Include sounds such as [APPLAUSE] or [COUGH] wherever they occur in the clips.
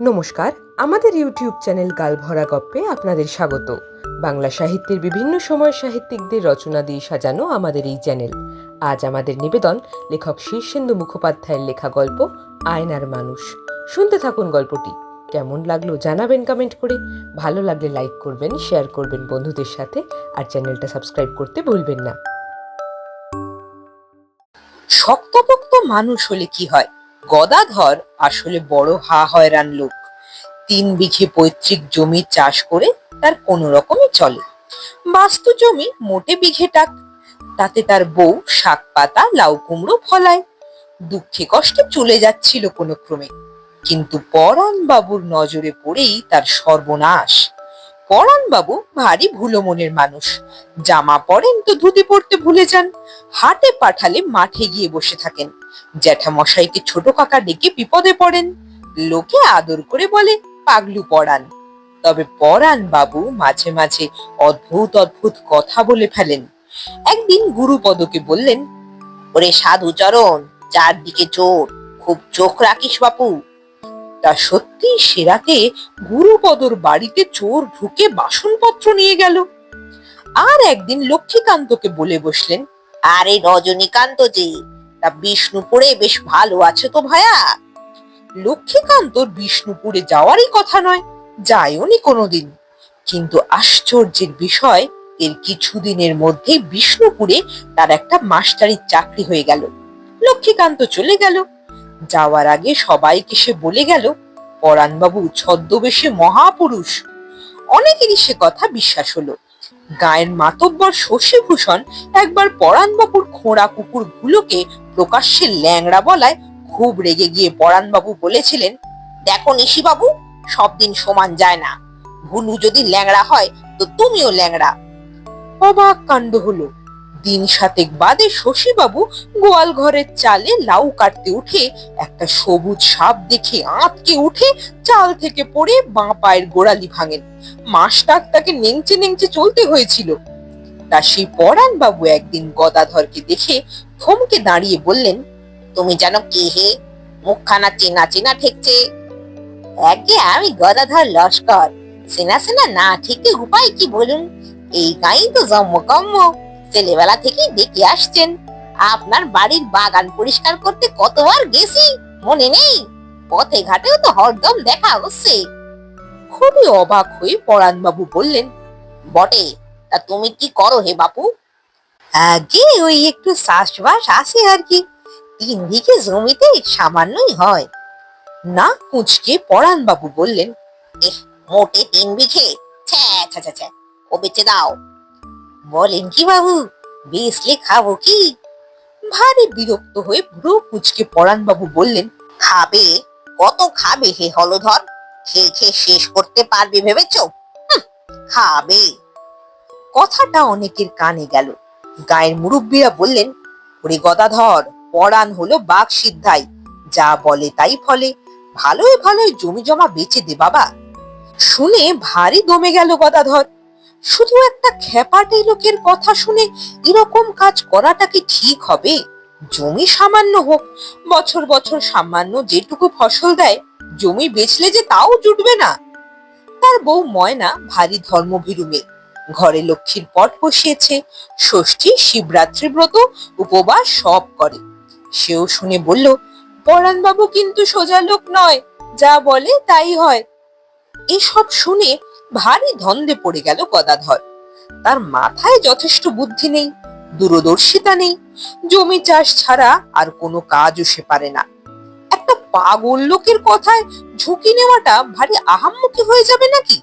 নমস্কার, আমাদের YouTube channel গালভরা গপ্পে আপনাদের স্বাগত। বাংলা সাহিত্যের বিভিন্ন সময় সাহিত্যিকদের রচনা দিয়ে সাজানো আমাদের এই চ্যানেল। আজ আমাদের নিবেদন লেখক শীর্ষেন্দু মুখোপাধ্যায়ের লেখা গল্প, আয়নার মানুষ। শুনতে থাকুন গল্পটি। কেমন লাগল জানাবেন কমেন্ট করে। ভালো লাগলে লাইক করবেন শেয়ার করবেন বন্ধুদের সাথে, আর চ্যানেলটা সাবস্ক্রাইব করতে ভুলবেন না। শক্তপোক্ত মানুষ হলে কি হয়? গদাধর আসলে বড় হা হয়রান লোক। তিন বিঘে পৈতৃক জমি চাষ করে তার কোনো রকমে চলে। বাস্তু জমি মোটে বিঘে টাক। তাতে তার বউ শাক পাতা, লাউ কুমড়ো ফলায়। দুঃখে কষ্টে চলে যাচ্ছিল কোনো ক্রমে। কিন্তু পরাণ বাবুর নজরে পড়েই তার সর্বনাশ। পরাণ বাবু ভারী ভুলো মনের মানুষ। জামা পরেন তো ধুতি পরতে ভুলে যান। হাটে পাঠালে মাঠে গিয়ে বসে থাকেন। জ্যাঠামশাইকে ছোট কাকা ডেকে বিপদে পড়েন। লোকে আদর করে বলে, পাগলু পড়ান তবে পরাণ বাবু মাঝে মাঝে অদ্ভুত অদ্ভুত কথা বলে ফেলেন। একদিন গুরুপদকে বললেন, ওরে সাধু চরণ, চারদিকে চোর। খুব চোখ রাখিস বাপু। তা সত্যি সে রাতে গুরুপদর বাড়িতে চোর ঢুকে বাসনপত্র নিয়ে গেল। আর একদিন লক্ষ্মীকান্তকে বলে বসলেন আরে রজনীকান্ত যে তা বিষ্ণুপুরে বেশ ভালো আছে তো ভায়া। লক্ষ্মীকান্তর বিষ্ণুপুরে যাওয়ারই কথা নয় যায়ওনি কোনোদিন। কিন্তু আশ্চর্যের বিষয় এর কিছুদিনের মধ্যে বিষ্ণুপুরে তার একটা মাস্টারির চাকরি হয়ে গেল। লক্ষ্মীকান্ত চলে গেল। যাওয়ার আগে সবাইকে সে বলে গেল, পরাণবাবু ছদ্মবেশে মহাপুরুষ। অনেকেরই সে কথা বিশ্বাস হলো। গায়ের মাতব্বর শশীভূষণ একবার পরাণবাবুর খোঁড়া কুকুরগুলোকে প্রকাশ্যে ল্যাংড়া বলায় খুব রেগে গিয়ে পরাণবাবু বলেছিলেন, দেখো নিশিবাবু সব দিন সমান যায় না। ভুলু যদি ল্যাংড়া হয়, তো তুমিও ল্যাংড়া। অবাক কাণ্ড হলো। দিন সাতেক বাদে শশীবাবু গোয়াল ঘরের চালে লাউ কাটতে উঠে একটা সবুজ সাপ দেখে আঁতকে উঠে চাল থেকে পড়ে বাঁ পায়ের গোড়ালি ভাঙেন। মাসটাক তাকে নেংচে নেংচে চলতে হয়েছিল। তা সেই বাবু একদিন গদাধরকে দেখে থমকে দাঁড়িয়ে বললেন, তুমি জানো কে হে? মুখখানা চেনা চেনা ঠেকছে। একে আমি গদাধর লস্কর। সেনা সেনা না ঠিকে উপায় কি বলুন? এই গাই তো জম্মকম্ম ছেলেবেলা থেকেই দেখে আসছেন। আপনার বাড়ির বাগান পরিষ্কার করতে কতবার গেছি, মনে নেই? পথে ঘাটেও তো হরদম দেখা হচ্ছে। খুবই অবাক হয়ে পরাণবাবু বললেন, বটে, তা তুমি কি করো হে বাপু? আগে ওই একটু চাষবাস আছে আর কি, তিন বিঘে জমিতে সামান্যই হয়। না কুঁচকে, পরাণবাবু বললেন, এহ, মোটে তিন বিঘে, ছ্যা ছ্যা ছ্যা ও বেচে দাও। বলেন কি বাবু? বেচলে খাব কি? ভারী বিরক্ত হয়ে ভ্রু কুচকে পরাণবাবু বললেন, খাবে? কত খাবে হে হলধর? খেয়ে খেয়ে শেষ করতে পারবে ভেবেছ? খাবে। কথাটা অনেকের কানে গেল। গায়ের মুরব্বীরা বললেন, ওরে গদাধর, পরাণ হলো বাঘ সিদ্ধাই। যা বলে তাই ফলে। ভালোই ভালোই জমি জমা বেচে দে বাবা। শুনে ভারী দমে গেল গদাধর। শুধু একটা খেপাটে লোকের কথা শুনে এরকম কাজ করাটা কি ঠিক হবে? জমি সামান্য হোক, বছর বছর সামান্য যেটুকু ফসল দেয়, জমি বেচলে যে তাও জুটবে না। তার বউ ময়না ভারী ধর্মভীরু মেয়ে ঘরে লক্ষ্মীর পট বসিয়েছে, ষষ্ঠী, শিবরাত্রি ব্রত, উপবাস সব করে। সেও শুনে বলল, পরাণবাবু কিন্তু সোজা লোক নয়, যা বলে তাই হয়। এসব শুনে ভারী ধন্দে পড়ে গেল গদাধর। তার মাথায় যথেষ্ট বুদ্ধি নেই, দূরদর্শিতা নেই, জমি চাষ ছাড়া আর কোনো কাজও সে পারে না। একটা পাগল লোকের কথায় ঝুঁকি নেওয়াটা ভারী আহাম্মুখী হয়ে যাবে নাকি?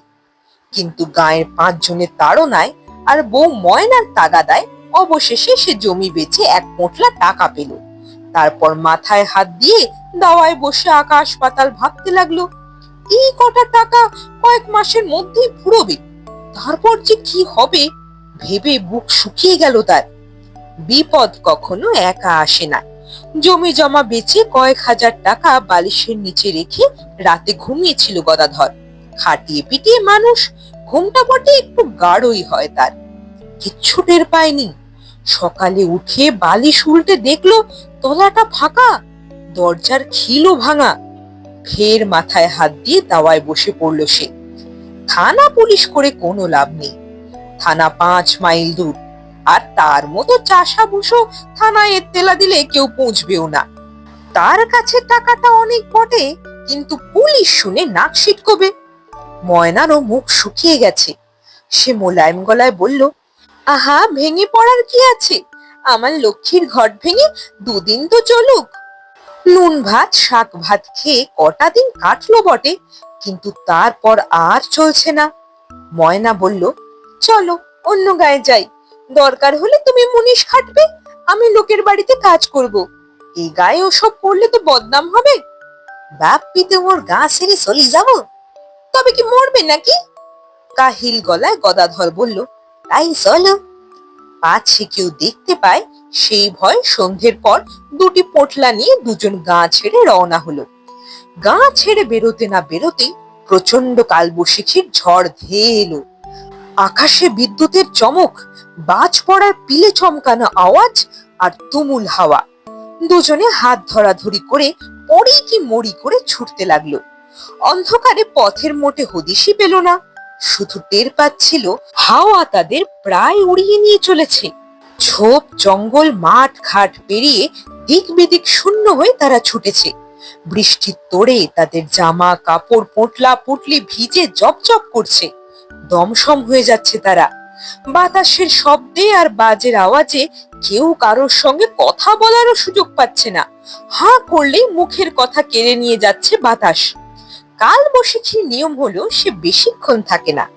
কিন্তু গায়ের পাঁচ জনের তাড়নায় আর বউ ময়নার তাগাদায় অবশেষে সে জমি বেচে এক পোটলা টাকা পেল। তারপর মাথায় হাত দিয়ে দাওয়ায় বসে আকাশ পাতাল ভাবতে লাগল এই কটা টাকা কয়েক মাসের মধ্যেই ফুরবে। তারপর যে কি হবে, ভেবে বুক শুকিয়ে গেল তার। বিপদ কখনো একা আসে না। জমি জমা বেচে কয়েক হাজার টাকা বালিশের নিচে রেখে রাতে ঘুমিয়েছিল গদাধর। খাটিয়ে পিটিয়ে মানুষ, ঘুমটা বটে একটু গাঢ়ই হয় তার। কিচ্ছু টের পায়নি। সকালে উঠে বালিশ উল্টে দেখল, তলাটা ফাঁকা, দরজার খিলও ভাঙা। ফের মাথায় হাত দিয়ে দাওয়ায় বসে পড়ল সে। থানা পুলিশ করে কোনো লাভ নেই। থানা পাঁচ মাইল দূর। আর তার মতো চাষা বুসো থানায় এত্তেলা দিলে কেউ পৌঁছবেও না। তার কাছে টাকাটা অনেক বটে, কিন্তু পুলিশ শুনে নাক সিটকবে। ময়নারও মুখ শুকিয়ে গেছে। সে মোলায়েম গলায় বলল, আহা, ভেঙে পড়ার কি আছে? আমার লক্ষ্মীর ঘট ভেঙে দুদিন তো চলুক। নুন ভাত, শাক ভাত খেয়ে কটা দিন কাটলো বটে, কিন্তু তারপর আর চলছে না। ময়না বলল, চলো, অন্য গায়ে যাই। দরকার হলে তুমি মুনিশ খাটবে, আমি লোকের বাড়িতে কাজ করব। এই গায়ে ওসব করলে তো বদনাম হবে। বাপ পিতে ওর গা ছেড়ে চলে যাব? তবে কি মরবে নাকি? কাহিল গলায় গদাধর বলল, তাই চলো। পাছে কেউ দেখতে পায়, সেই ভয় সন্ধ্যের পর দুটি পোটলা নিয়ে দুজন গা ছেড়ে রওনা হলো। গা ছেড়ে বেরোতে না বেরোতেই প্রচণ্ড কালবৈশাখীর ঝড় ধেয়ে এলো। আকাশে বিদ্যুতের চমক, বাজ পড়ার পিলে চমকানো আওয়াজ আর তুমুল হাওয়া। দুজনে হাত ধরাধরি করে পড়ি কি মরি করে ছুটতে লাগল। অন্ধকারে পথের মোটে হদিশই পেল না। শুধু টের পাচ্ছিল হাওয়া তাদের প্রায় উড়িয়ে নিয়ে চলেছে। ঝোপ, জঙ্গল, মাঠ, ঘাট পেরিয়ে দিক বিদিক শূন্য হয়ে তারা ছুটেছে। বৃষ্টির তোড়ে তাদের জামা, কাপড়, পোটলা, পুটলি ভিজে জপজপ করছে। দমসম হয়ে যাচ্ছে তারা। বাতাসের শব্দে আর বাজের আওয়াজে কেউ কারোর সঙ্গে কথা বলারও সুযোগ পাচ্ছে না। হাঁ করলেই মুখের কথা কেড়ে নিয়ে যাচ্ছে বাতাস। কাল বৈশাখীর নিয়ম হলো সে বেশিক্ষণ থাকে না।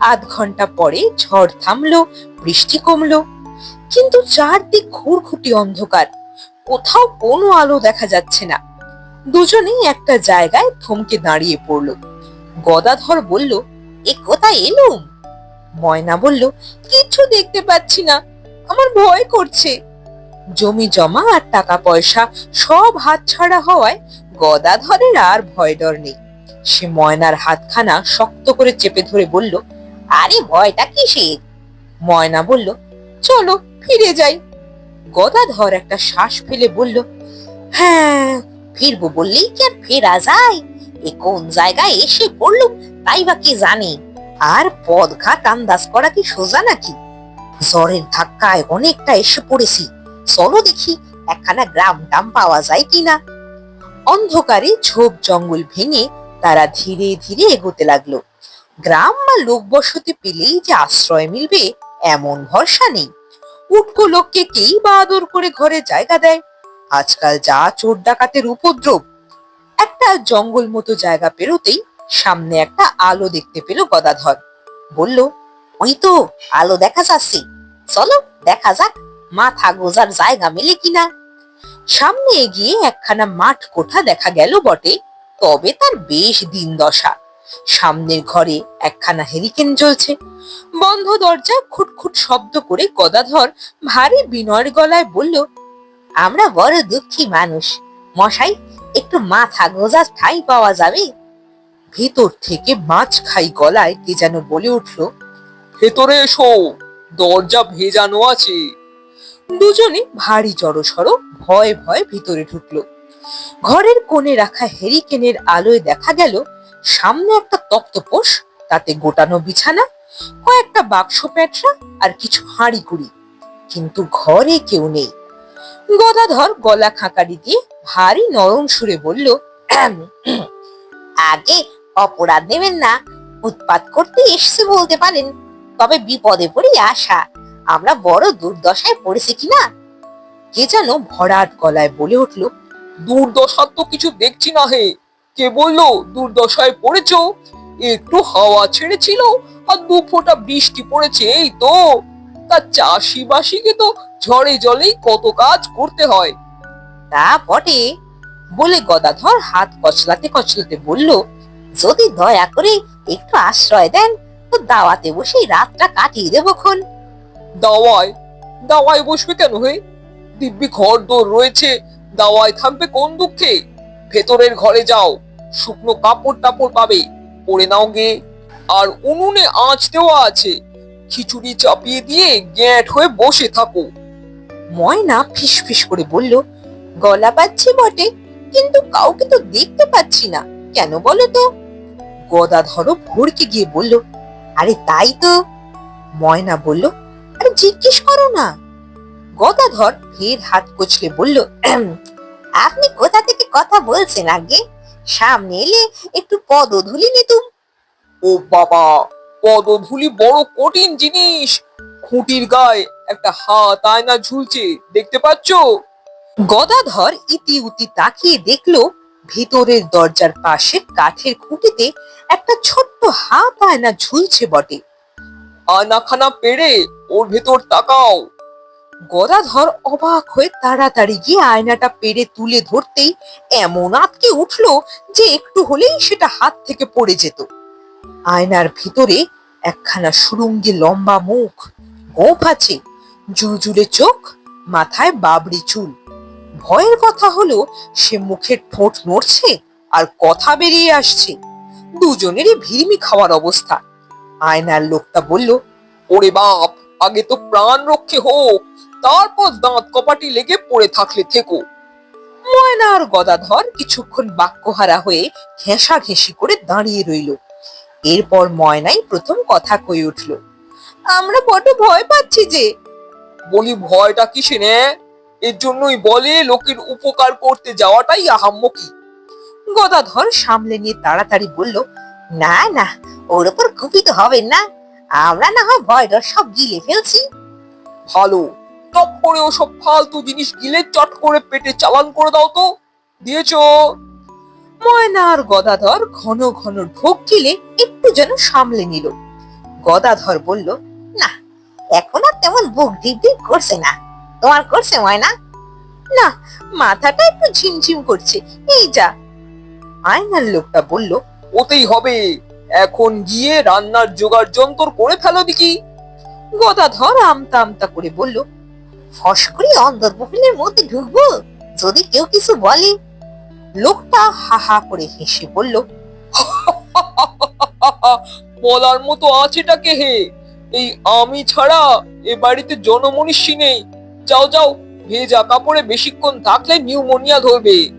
আধ ঘণ্টা পরে ঝড় থামলো, বৃষ্টি কমলো। কিন্তু চারদিক ঘুরঘুটি অন্ধকার, কোথাও কোনো আলো দেখা যাচ্ছে না। দুজনেই একটা জায়গায় থমকে দাঁড়িয়ে পড়ল। গদাধর বলল, এ কোথায় এলুম ময়না বলল, কিছু দেখতে পাচ্ছি না, আমার ভয় করছে। জমি জমা আর টাকা পয়সা সব হাতছাড়া হওয়ায় গদাধরের আর ভয় ডর নেই। সে ময়নার হাতখানা শক্ত করে চেপে ধরে বলল, আরে ভয়টা কিসের? ময়না বলল, চলো, ফিরে যাই। গদাধর একটা শ্বাস ফেলে বলল হ্যাঁ ফিরবো বললেই কি আর ফেরা যায়? এ কোন জায়গায় এসে পড়লুম তাই বা কি জানি? আর পদঘাট আন্দাজ করা কি সোজা নাকি? জ্বরের ধাক্কায় অনেকটা এসে পড়েছি। চলো দেখি একখানা গ্রাম টাম পাওয়া যায় কিনা? অন্ধকারে ঝোপ জঙ্গল ভেঙে তারা ধীরে ধীরে এগোতে লাগল। গ্রাম বা লোক বসতি পেলেই যে আশ্রয় মিলবে, এমন ভরসা নেই। উটকো লোককে কেই বা আদর করে ঘরে জায়গা দেয়? আজকাল যা চোর ডাকাতের উপদ্রব। একটা জঙ্গল মতো জায়গা পেরোতেই সামনে একটা আলো দেখতে পেল গদাধর। বলল, ওই তো, আলো দেখা যাচ্ছে। চলো, দেখা যাক, মাথা গোজার জায়গা মেলে কিনা? সামনে এগিয়ে একখানা মাঠ কোঠা দেখা গেল বটে। তবে তার বেশ দিন দশা। সামনের ঘরে একখানা হেরিকেন জ্বলছে। বন্ধ দরজায় খুটখুট শব্দ করে গদাধর ভারী বিনয়ের গলায় বলল আমরা বড় দুঃখী মানুষ। মশাই একটু মাথা গোজার ঠাই পাওয়া যাবে? ভেতর থেকে মাছ খাই গলায় কে যেন বলে উঠল ভেতরে এসো দরজা ভেজানো আছে। দুজনে ভারী জড়সড় ভয়ে ভয়ে ভিতরে ঢুকলো। ঘরের কোণে রাখা হেরিকেনের আলোয় দেখা গেল, সামনে একটা তক্তপোষ তাতে গোটানো বিছানা, কয়েকটা বাক্স প্যাটরা আর কিছু হাঁড়ি কুড়ি। কিন্তু ঘরে কেউ নেই। গদাধর গলা খাঁকারি দিয়ে ভারী নরম সুরে বলল আগে অপরাধ নেবেন না, উৎপাত করতে এসছে বলতে পারেন, তবে বিপদে পড়ে আসা আমরা বড় দুর্দশায় পড়েছি কিনা কে যেন ভরাট গলায় বলে উঠল দুর্দশার তো কিছু দেখছি না হে কে বলল দুর্দশায় পড়েছো? একটু হাওয়া ছেড়েছিল আর দু ফোঁটা বৃষ্টি পড়েছে এই তো। তা চাষি বাসিকে তো ঝড়ে জলেই কত কাজ করতে হয়। তা বটে। বলে গদাধর হাত কচলাতে কচলাতে বলল যদি দয়া করে একটু আশ্রয় দেন তো দাওয়াতে বসেই রাতটা কাটিয়ে দেবো খন। দাওয়ায়? দাওয়ায় বসবে কেন হে? দিব্যি ঘর দোর রয়েছে দাওয়ায় থাকবে কোন দুঃখে? ভেতরের ঘরে যাও, শুকনো কাপড় টাপড় পাবে, পরে নাও গে। আর উনুনে আঁচ দেওয়া আছে, খিচুড়ি চাপিয়ে দিয়ে গ্যাঁট হয়ে বসে থাকো। ময়না ফিস ফিস করে বলল, গলা পাচ্ছি বটে, কিন্তু কাউকে তো দেখতে পাচ্ছি না, কেন বলো তো? গদাধরও ভরকে গিয়ে বলল, আরে তাই তো। ময়না বলল, আরে জিজ্ঞেস করো না। গদাধর ফের হাত কচলে বলল আপনি কোথা থেকে কথা বলছেন আগে? সামনে এলে একটু পদধূলি নিতুম। ও বাবা পদধূলি বড় কঠিন জিনিস। খুঁটির গায়ে একটা হাত আয়না ঝুলছে দেখতে পাচ্ছো? গদাধর ইতি উতি তাকিয়ে দেখল ভিতরের দরজার পাশে কাঠের খুঁটিতে একটা ছোট্ট হাত আয়না ঝুলছে বটে। আয়নাখানা পেরে ওর ভেতর তাকাও। গদাধর অবাক হয়ে তাড়াতাড়ি গিয়ে আয়নাটা পেরে তুলে ধরতেই এমন আটকে উঠল যে একটু হলেই সেটা হাত থেকে পড়ে যেত। আয়নার ভিতরে একখানা সুরঙ্গি লম্বা মুখ, গোঁফ আছে, জুলজুলে চোখ, মাথায় বাবরি চুল। ভয়ের কথা হলো সে মুখের ঠোঁট নড়ছে আর কথা বেরিয়ে আসছে। দুজনেরই ভিড়মি খাওয়ার অবস্থা। আয়নার লোকটা বলল, ওরে বাপ, আগে তো প্রাণ রক্ষে হোক তারপর দাঁত কপাটি লেগে পড়ে থাকলে থেকো। ময়না আর গদাধর কিছুক্ষণ বাক্যহারা হয়ে ঘেঁষা ঘেঁষি করে দাঁড়িয়ে রইল। এরপর ময়নাই প্রথম কথা কয়ে উঠল, আমরা বড্ড ভয় পাচ্ছি যে বলি ভয়টা কিসে নে? এর জন্যই বলে লোকের উপকার করতে যাওয়াটাই আহাম্মকি। গদাধর সামলে নিয়ে তাড়াতাড়ি বলল, না না, ওর উপর কুপিত হবেন না। আমরা না হয় ভয় ডর সব গিলে ফেলছি। ভালো টপ করে ওসব ফালতু জিনিস গিলে চট করে পেটে চালান করে দাও তো। দিয়েছ? ময়না আর গদাধর ঘন ঘন ঢোক গিলে একটু যেন সামলে নিল। গদাধর বলল, না, এখন আর তেমন বুক ঢিপ ঢিপ করছে না। তোমার করছে ময়না? না, মাথাটা একটু ঝিমঝিম করছে। এই যা। আয়নার লোকটা বলল, ওতেই হবে। এখন গিয়ে রান্নার জোগাড় যন্তর করে ফেলো দেখি। গদাধর আমতা আমতা করে বলল ফস করে অন্দরমহলের মধ্যে ঢুকবো। যদি কেউ কিছু বলে লোকটা হা হা করে হেসে বলল [LAUGHS] বলার মতো আছেটাকে হে? এই আমি ছাড়া এ বাড়িতে জনমনীষী নেই। যাও যাও ভেজা কাপড়ে বেশিক্ষণ থাকলে নিউমোনিয়া ধরবে।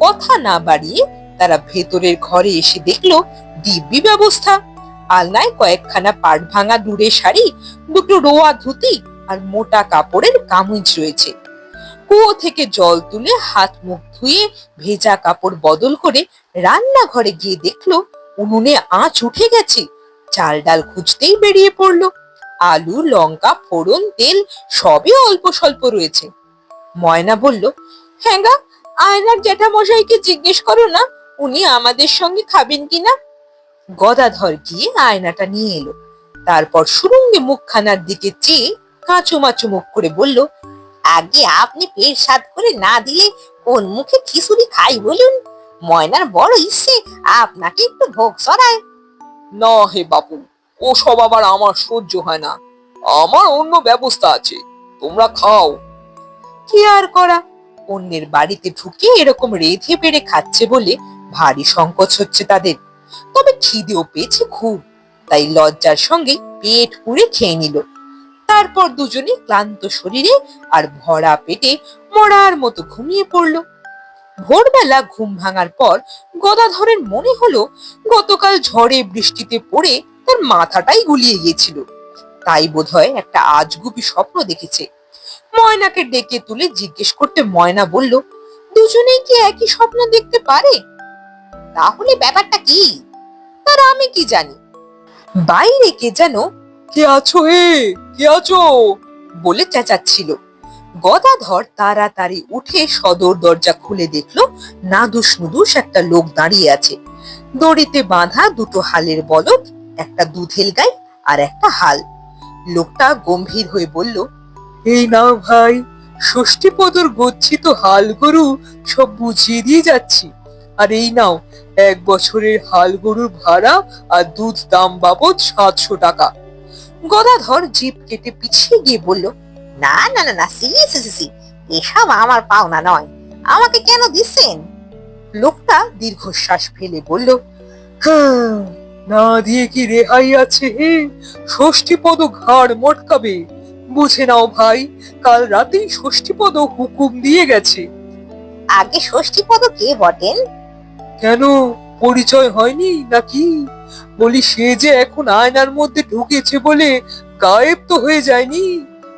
কথা না বাড়িয়ে তারা ভেতরের ঘরে এসে দেখল দিব্যি ব্যবস্থা। আলনায় কয়েকখানা পাট ভাঙা দূরে শাড়ি দুটো রোয়া ধুতি আর মোটা কাপড়ের কামিজ রয়েছে। কুয়ো থেকে জল তুলে হাত মুখ ধুয়ে ভেজা কাপড় বদল করে রান্নাঘরে গিয়ে দেখল, উনুনে আঁচ উঠে গেছে। চাল ডাল খুঁজতেই বেরিয়ে পড়ল। আলু, লঙ্কা, ফোড়ন, তেল সবই অল্প স্বল্প রয়েছে। ময়না বলল হ্যাঁ গা, আয়নার জ্যাঠামশাইকে জিজ্ঞেস করো না, উনি আমাদের সঙ্গে খাবেন কিনা? গদাধর গিয়ে আয়নাটা নিয়ে এলো। তারপর সুরঙ্গে মুখখানার দিকে চেয়ে কাঁচু মাচু মুখ করে বলল, আগে আপনি পেট সাত করে না দিলে কোন মুখে খিচুড়ি খাই বলুন? ময়নার বড় ইচ্ছে আপনাকে একটু ভোগ সরায় না হে বাপু ও সব আবার আমার সহ্য হয় না। আমার অন্য ব্যবস্থা আছে, তোমরা খাও। কি আর করা? অন্যের বাড়িতে ঢুকে এরকম রেধে বেড়ে খাচ্ছে বলে ভারী সংকোচ হচ্ছে তাদের। তবে খিদেও পেয়েছে খুব, তাই লজ্জার সঙ্গে পেট পুড়ে খেয়ে নিল। তারপর দুজনে ক্লান্ত শরীরে আর ভরা পেটে মরার মতো ঘুমিয়ে পড়ল। ভোরবেলা ঘুম ভাঙার পর গদাধরের মনে হলো, গতকাল ঝড়ে বৃষ্টিতে পড়ে তার মাথাটাই গুলিয়ে গিয়েছিল। তাই বোধহয় একটা আজগুবি স্বপ্ন দেখেছে। ময়নাকে ডেকে তুলে জিজ্ঞেস করতে ময়না বলল, দুজনেই কি একই স্বপ্ন দেখতে পারে? তাহলে ব্যাপারটা কি? তার আমি কি জানি? বাইরে কে যেন কে আছো হে? কে আছো? বলে চেঁচাচ্ছিল। গদাধর তাড়াতাড়ি উঠে সদর দরজা খুলে দেখল নাদুস নুদুস একটা লোক দাঁড়িয়ে আছে। দড়িতে বাঁধা দুটো হালের বলদ, একটা দুধেল গাই আর একটা হাল। লোকটা গম্ভীর হয়ে বলল, এই না ভাই, ষষ্ঠীপদর গচ্ছিত হাল গরু সব বুঝিয়ে দিয়ে যাচ্ছি। আর এই নাও, এক বছরের হাল গরুর ভাড়া আর দুধ দাম বাবদ সাতশো টাকা। গদাধর জিপ কেটে পিছিয়ে গিয়ে বলল না না না না সি সি সি, সি এসব আমার পাওনা নয়। আমাকে কেন দিচ্ছেন? লোকটা দীর্ঘশ্বাস ফেলে বলল হ্যাঁ, না দিয়ে কি রেহাই আছে হে? ষষ্ঠীপদ ঘাড় মটকাবে। বুঝে নাও ভাই কাল রাতেই ষষ্ঠীপদ হুকুম দিয়ে গেছে। আগে ষষ্ঠীপদ কে বটেন? কেন? পরিচয় হয়নি নাকি? বলি, সে যে এখন আয়নার মধ্যে ঢুকেছে বলে গায়েব তো হয়ে যায়নি।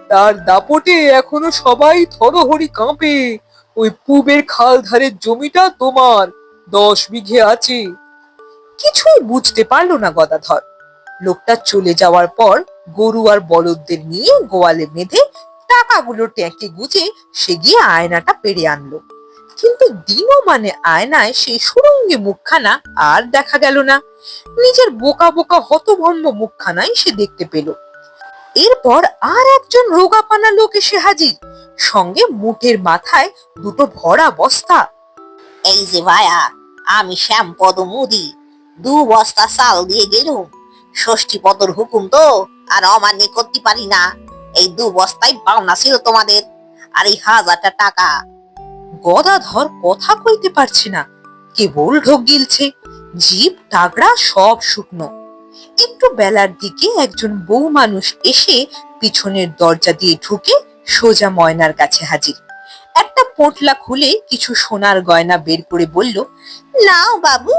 তার দাপটে এখনও সবাই থরহরি কাঁপে। ওই পূবের খাল ধারের জমিটা তোমার, দশ বিঘে আছে। কিছুই বুঝতে পারল না গদাধর। লোকটা চলে যাওয়ার পর গরু আর বলদদের নিয়ে গোয়ালে বেঁধে টাকাগুলো ট্যাঁকে গুজে সে গিয়ে আয়নাটা পেরে আনলো। কিন্তু দিনও মানে আয়নায় সেই সুরঙ্গে মুখখানা আর দেখা গেল না। নিজের বোকা বোকা হতভম্ব মুখখানাই সে দেখতে পেল। এরপর আর একজন রোগাপানা লোক এসে হাজির। সঙ্গে মুঠের মাথায় দুটো ভরা বস্তা। এই যে ভায়া, আমি শ্যামপদ মুদি। দু বস্তা চাল দিয়ে গেলুম। ষষ্ঠী পদর হুকুম তো আর অমান্য করতে পারি না। এই দু বস্তায় পাওনা ছিল তোমাদের। আর এই হাজারটা টাকা গদাধর কথা কইতে পারছে না। কেবল ঢোক গিলছে জিভ টাগড়া সব শুকনো। একটু বেলার দিকে একজন বউ মানুষ এসে পিছনের দরজা দিয়ে ঢুকে সোজা ময়নার কাছে হাজির। একটা পোটলা খুলে কিছু সোনার গয়না বের করে বলল, নাও বাবু,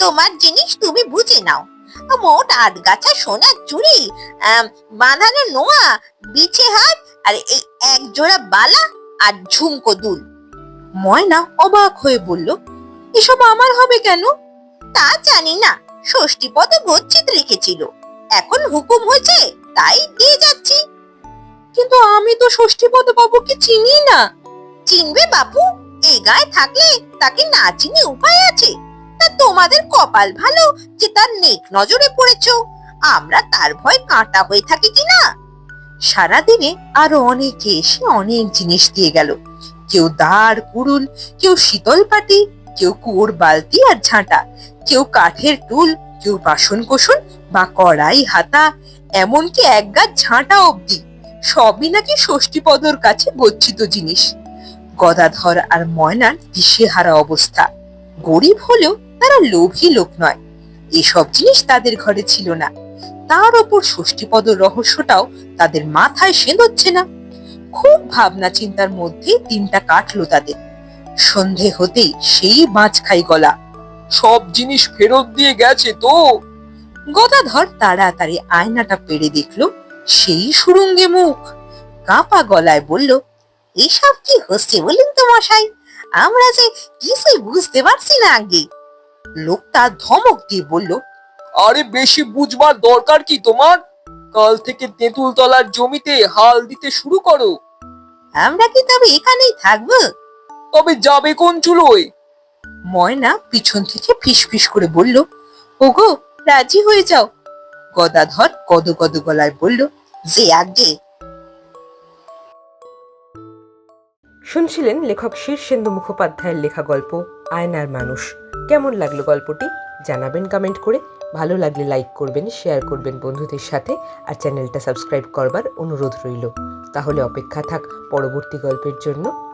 তোমার জিনিস তুমি বুঝে নাও। মোট আট গাছা সোনার চুড়ি বাঁধানো নোয়া, বিছে হাত, আর এই এক জোড়া বালা আর ঝুমকো দুল। ময়না অবাক হয়ে বলল, এসব আমার হবে কেন? তা জানি না। ষষ্ঠী পদে গচ্ছিত রেখেছিল এখন হুকুম হয়েছে, তাই দিয়ে যাচ্ছি। কিন্তু আমি তো ষষ্ঠীপদ বাবুকে চিনি না। চিনবে বাপু, এই গায়ে থাকলে তাকে না চিনে উপায় আছে। তা তোমাদের কপাল ভালো যে তার নেক নজরে পড়েছো। আমরা তার ভয় কাঁটা হয়ে থাকি কিনা সারাদিনে আরও অনেকে এসে অনেক জিনিস দিয়ে গেল। কেউ দাঁড়, কুড়ুল, কেউ শীতল পাটি, কেউ কুয়োর বালতি আর ঝাঁটা, কেউ কাঠের টুল, কেউ বাসন কোসন বা কড়াই, হাতা, এমনকি এক গাছ ঝাঁটা অব্দি সবই নাকি ষষ্ঠীপদর কাছে গচ্ছিত জিনিস। গদাধর আর ময়নার দিশেহারা অবস্থা। গরিব হলেও তারা লোভী লোক নয়। এসব জিনিস তাদের ঘরে ছিল না। তার ওপর ষষ্ঠীপদ রহস্যটাও তাদের মাথায় সেঁদোচ্ছে না। খুব ভাবনা চিন্তার মধ্যে দিনটা কাটলো তাদের। সন্ধে হতেই সেই বাঁচ খাই গলা। সব জিনিস ফেরত দিয়ে গেছে তো। গদাধর তাড়াতাড়ি আয়নাটা পেরে দেখল সেই সুরঙ্গে মুখ। কাঁপা গলায় বলল এসব কি হচ্ছে বলুন তো মশাই? আমরা যে কিছুই বুঝতে পারছি না আগে। লোকটা ধমক দিয়ে বলল আরে বেশি বুঝবার দরকার কি তোমার? কাল থেকে তেঁতুল তলার জমিতে হাল দিতে শুরু করো। আমরা কি তবে এখানেই থাকব? তবে যাবে কোন চুলোয়? ময়না পিছন থেকে ফিসফিস করে বলল ওগো রাজি হয়ে যাও। গদাধর কদ কদ গলায় বলল যে আগে শুনছিলেন লেখক শীর্ষেন্দু মুখোপাধ্যায়ের লেখা গল্প আয়নার মানুষ। কেমন লাগল গল্পটি? জানাবেন কমেন্ট করে। ভালো লাগলে লাইক করবেন শেয়ার করবেন বন্ধুদের সাথে আর চ্যানেলটা সাবস্ক্রাইব করবার অনুরোধ রইল। তাহলে অপেক্ষা থাক পরবর্তী গল্পের জন্য।